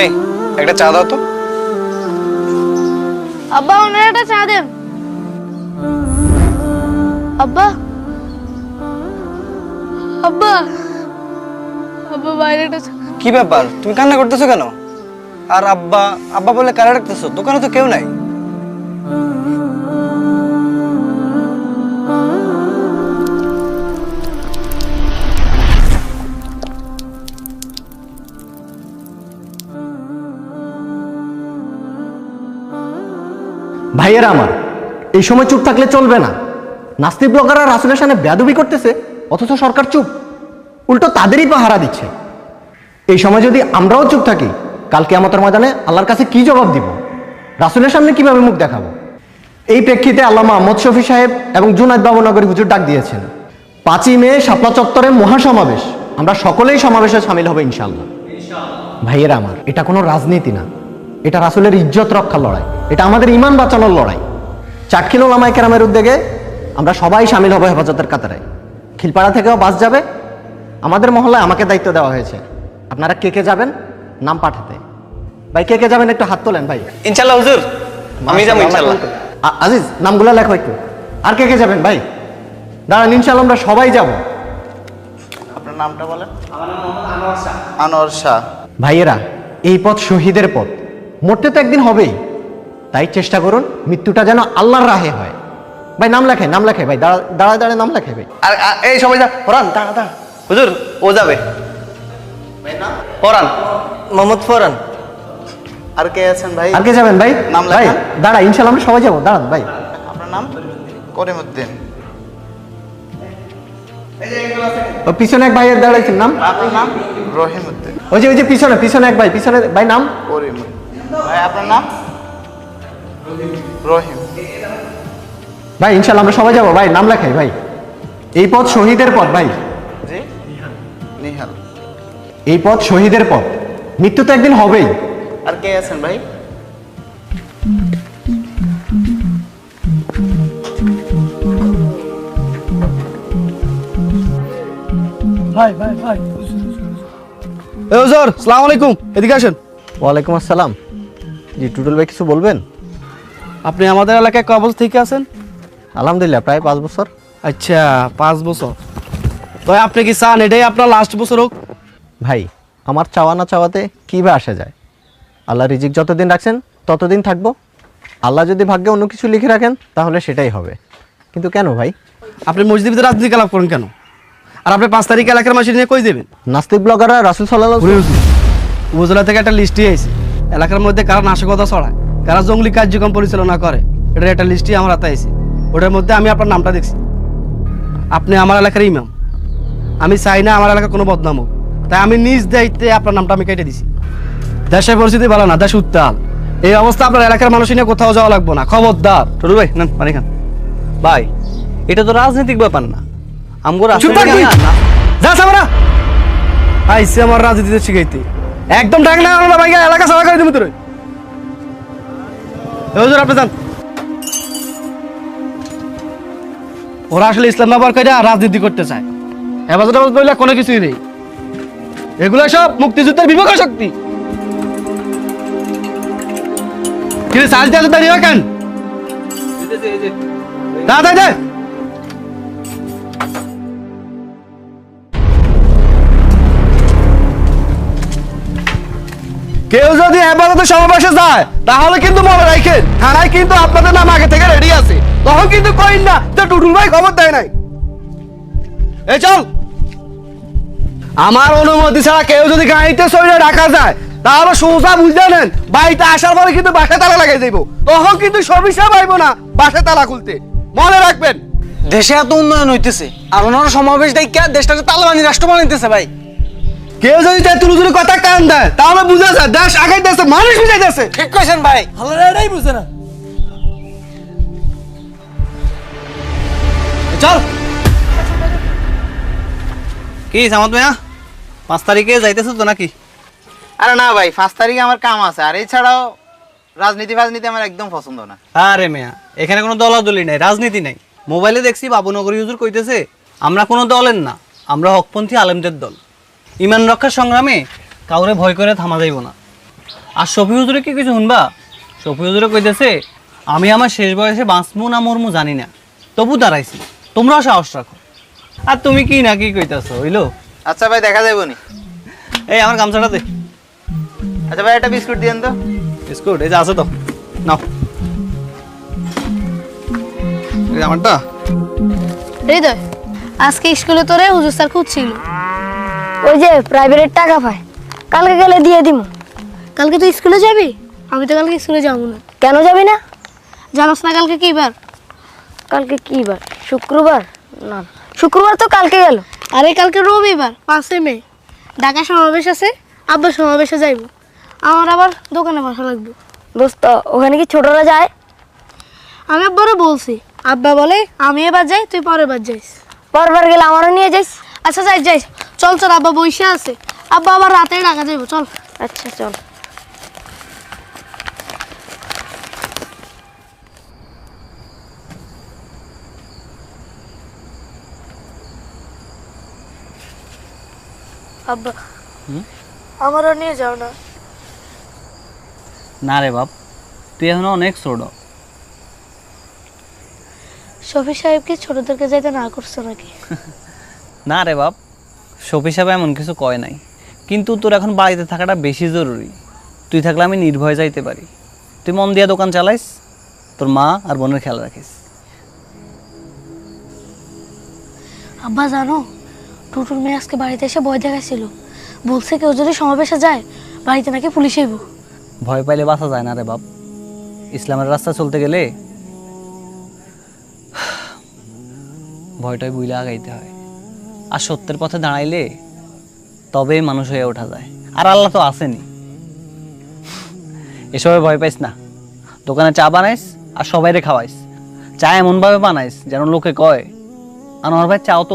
এই একটা চা দাও তো। আব্বা ওনার একটা চা দেন। আব্বা। আব্বা। আব্বা বাইরে একটা কি ব্যাপার? তুমি কান্না করতেছো কেন? আর আব্বা আব্বা বলে কারা রাখতেছো দোকানে তো কেউ নাই। ভাইয়েরা আমার, এই সময় চুপ থাকলে চলবে না। নাস্তিক ব্লগাররা রাসুলের সামনে বেদবি করতেছে, অথচ সরকার চুপ। উল্টো তাদেরই পাহারা দিচ্ছে। এই সময় যদি আমরাও চুপ থাকি কালকে আমাদের ময়দানে আল্লাহর কাছে কি জবাব দিব? রাসুলের সামনে কীভাবে মুখ দেখাবো? এই প্রেক্ষিতে আল্লামা আহমদ শফি সাহেব এবং জুনায়দ বাবুনগরী হুজুর ডাক দিয়েছেন, পাঁচই মে শাপলা চত্বরে মহাসমাবেশ। আমরা সকলেই সমাবেশে সামিল হবে ইনশাল্লাহ ভাইয়েরা আমার, এটা কোনো রাজনীতি না। এটা রাসুলের ইজ্জত রক্ষার লড়াই। এটা আমাদের ইমান বাঁচানোর লড়াই। চাটখিল ওলামাই কেরামের উদ্যোগে আমরা সবাই সামিল হব হেফাজতের কাতারে। খিলপাড়া থেকেও বাস যাবে। আমাদের মহল্লায় আমাকে দায়িত্ব দেওয়া হয়েছে। আপনারা কে কে যাবেন? নাম পাঠাতে। ভাই কে কে যাবেন একটু হাত তোলেন ভাই। ইনশাল্লাহ হুজুর। আমি যাব ইনশাল্লাহ আজিজ নামগুলো লেখো একটু। আর কে কে যাবেন ভাই? দাঁড়ান ইনশাল্লাহ আমরা সবাই যাব। আপনার নামটা বলেন। আনোয়ার শাহ। ভাইয়েরা এই পথ শহীদের পথ। মরতে তো একদিন হবেই। তাই চেষ্টা করুন মৃত্যুটা যেন আল্লাহর রাহে হয়। ভাই নাম লেখে নাম লেখে ভাই দাঁড়া দাঁড়ায় দাঁড়ায় নাম লেখে ভাই। আর এই সবাই যা ফরান দাঁড়া দাঁড়া। হুজুর ও যাবে। ফরান মোহাম্মদ ফরান আর কে আছেন ভাই? আর কে যাবেন ভাই? নাম ভাই দাঁড়া ইনশাল্লাহ আমরা সবাই যাব। দাঁড়ান ভাই। আপনার নাম? করিমউদ্দিন। ও পিছনে এক ভাইয়ের দাঁড়াইছেন নাম? আপনার নাম? রহিমউদ্দিন। ওই যে ওই যে পিছনে পিছনে এক ভাই পিছনে ভাই নাম? করিমউদ্দিন। ভাই আপনার নাম? রহিম। ভাই ইনশাল্লাহ আমরা সবাই যাব। ভাই নাম লেখাই ভাই। এই পথ শহীদের পথ ভাই। জি? নিহাল। এই পথ শহীদের পথ। মৃত্যু তো একদিন হবেই। আর কে আছেন ভাই। এ হুজুর সালাম আলাইকুম। এদিকে আসেন। ওয়ালাইকুম আসসালাম। জি টুটুল ভাই কিছু বলবেন? আপনি আমাদের এলাকায় ক বছর থেকে আছেন? আলহামদুলিল্লাহ প্রায় পাঁচ বছর। আচ্ছা পাঁচ বছর। তো আপনি কি চান এটাই আপনার লাস্ট বছর হোক? ভাই আমার চাওয়া না চাওয়াতে কী বা আসে যায়? আল্লাহ রিজিক যতদিন রাখছেন ততদিন থাকব। আল্লাহ যদি ভাগ্যে অন্য কিছু লিখে রাখেন তাহলে সেটাই হবে। কিন্তু কেন ভাই? আপনি মসজিদের ভিতরে রাজনীতি লাভ করেন কেন? আর আপনি পাঁচ তারিখে এলাকার মাসে নিয়ে কই দেবেন নাস্তিক ব্লগাররা রাসুল সাল্লাহ উপজেলা থেকে একটা লিস্টই আইছে। এলাকার মধ্যে কারা নাশকতা ছড়ায় কারা জঙ্গলি কার্যক্রম পরিচালনা করে এটার একটা লিস্টই আমার হাতে আইছে। ওটার মধ্যে আমি আপনার নামটা দেখছি। আপনি আমার এলাকার ইমাম। আমি চাই না আমার এলাকার কোনো বদনাম হোক তাই আমি নিজ দায়িত্বে আপনার নামটা আমি কেটে দিছি। দেশের পরিস্থিতি ভালো না দেশ উত্তাল। এই অবস্থা আপনার এলাকার মানুষ নিয়ে কোথাও যাওয়া লাগবে না। খবরদার। টুরু ভাই নেন পানি খান। ভাই এটা তো রাজনৈতিক ব্যাপার না। আমগো। রাজনীতি আইসে আমার রাজনীতিতে শিখাইতে। একদম ডাক না, আমরা ভাই এলাকা সারা করে দিবি তোর। হুজুর, আপনি যান। ওরা আসলে ইসলাম ব্যবহার করে রাজনীতি করতে চায়। হেফাজত হেফাজত বললে কোনো কিছুই নেই। এগুলো সব মুক্তিযুদ্ধের বিপক্ষ শক্তি। কিন্তু সাজ দিয়ে দাঁড়িয়ে কেন তাড়াতাড়ি দে কেউ যদি হেফাজতে সমাবেশে যায়, তাহলে কিন্তু মনে রাখেন, থানায় কিন্তু আপনাদের নাম আগে থেকে রেডি আছে। তখন কিন্তু কইন না যে টুটুল ভাই খবর দেয় নাই। এই চল। আমার অনুমতি ছাড়া কেউ যদি গাড়িতে শরীরে রাখা যায়, তাহলে সোজা বুঝে নেন, বাড়িতে আসার পরে কিন্তু বাসা তালা লাগাই দেবো। তখন কিন্তু সমস্যা পাইব না বাসা তালা খুলতে। মনে রাখবেন। দেশে এত উন্নয়ন হইতেছে, আর ওনারা সমাবেশ দেখা দেশটাকে তালেবানি রাষ্ট্র বানাইতেছে ভাই। কেউ যদি তেতুলুতুলি কথা কান দেয় তাহলে বুঝে যায় দেশ আগাইতেছে মানুষ বুঝাইতেছে ঠিক কইছেন ভাই। চল। কি সামত মিয়া পাঁচ তারিখে যাইতেছো তো নাকি? আরে না ভাই পাঁচ তারিখে আমার কাম আছে আর এছাড়াও রাজনীতি ফাজনীতি আমার একদম পছন্দ না। আরে মিয়া এখানে কোনো দলাদলি নাই রাজনীতি নাই। মোবাইলে দেখছি বাবুনগর হুজুর কইতেছে আমরা কোনো দলের না আমরা হকপন্থী আলেমদের দল। ইমান রক্ষার সংগ্রামে কাউরে ভয় করে থামা যাইব না। আর শফি হুজুরে কি কিছু শুনবা? শফি হুজুরে কইতেছে আমি আমার শেষ বয়সে বাঁচমু না মরমু জানি না। তবু দাঁড়াইছি। তোমরাও সাহস রাখো। আর তুমি কি না কি কইতাছো হইল? আচ্ছা ভাই দেখা যাইব নি। এই আমার গামছাটা দে। আচ্ছা ভাই একটা বিস্কুট দিয়েন তো। বিস্কুট এই যে আছে তো। নাও। আমারটা হৃদয় আজকে স্কুলে তোরে হুজুর স্যার খুঁজছিল। ওই যে প্রাইভেটের টাকা পায়। কালকে গেলে দিয়ে দিব কালকে তুই স্কুলে যাবি? আমি তো কালকে স্কুলে যাব না। কেন যাবি না? জানোস না কালকে কি বার? কালকে কি বার? শুক্রবার? না শুক্রবার তো কালকে গেল। আরে কালকে রবিবার পাঁচই মে। ঢাকা সমাবেশ আছে আব্বা সমাবেশে যাইব। আমার আবার দোকানে বসা লাগবে। দোস্ত ওখানে কি ছোটরা যায়? আমি আব্বারও বলছি। আব্বা বলে আমি এবার যাই তুই পরের বার যাইস। পরবার গেলে আমারও নিয়ে যাইস? আচ্ছা যাই যাই। চল চল আব্বা বসে আছে। আব্বা আবার রাতে ঢাকা যাইব চল। আচ্ছা চল। আব্বা আমারও নিয়ে যাও না। না রে বাপ তুই এখনও অনেক ছোট। শফি সাহেবকে ছোটদেরকে যাইতে না করছে নাকি? না রে বাপ শফি সাহেব এমন কিছু কয় নাই। কিন্তু তোর এখন বাড়িতে থাকাটা বেশি জরুরি। তুই থাকলে আমি নির্ভয় যাইতে পারি। তুই মন দিয়া দোকান চালাইস তোর মা আর বোনের খেয়াল রাখিস। আব্বা জানো টুটুর মেয়ে আজকে বাড়িতে এসে ভয় দেখাইছিল। বলছে কেউ যদি সমাবেশে যায় বাড়িতে নাকি পুলিশ আইব। ভয় পাইলে বাঁচা যায় না রে বাপ। ইসলামের রাস্তা চলতে গেলে ভয়টাই বুইলে আগাইতে হয়। আর সত্যের পথে দাঁড়াইলে তবে মানুষ হয়ে ওঠা যায়। আর আল্লাহ তো আসেনি এসবে ভয় পাইস না। দোকানে চা বানাইস আর সবাইরে খাওয়াইস। চা এমনভাবে বানাইস যেন লোকে কয়, আনোয়ার ভাই, চাও তো